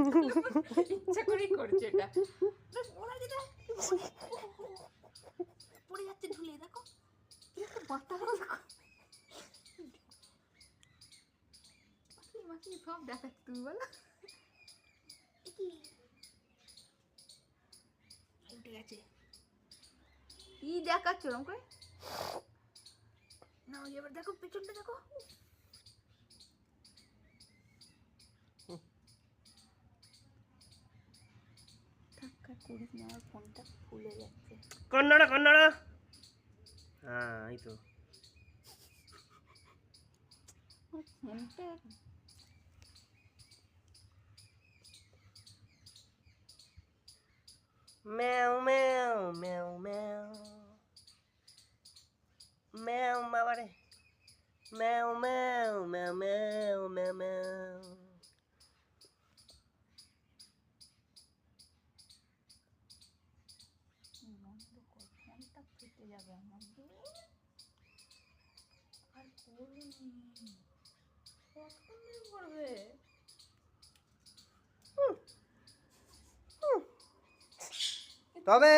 ইচ্ছা করেই করছে এটা। ওরা যেটা পড়ে যাচ্ছে ঢুলে দেখো। বাতা সব দেখাচ্ছে তুমি বলো। এ উঠে গেছে। কি দেখাচ্ছ ওরকম করে? না এবার দেখো পেছনটা দেখো। ধাক্কা করিস না আমার ফোনটা ফুলে যাচ্ছে কন্নড়া কন্নড়া হ্যাঁ এই তো আমার ফোনটা ম্যাও ম্যাও ম্যাও ম্যাও ম্যাও বাবারে ম্যাও ম্যাও ম্যাও ম্যাও ফোনটা যাবে আমার আর করবি কখন করবে তবে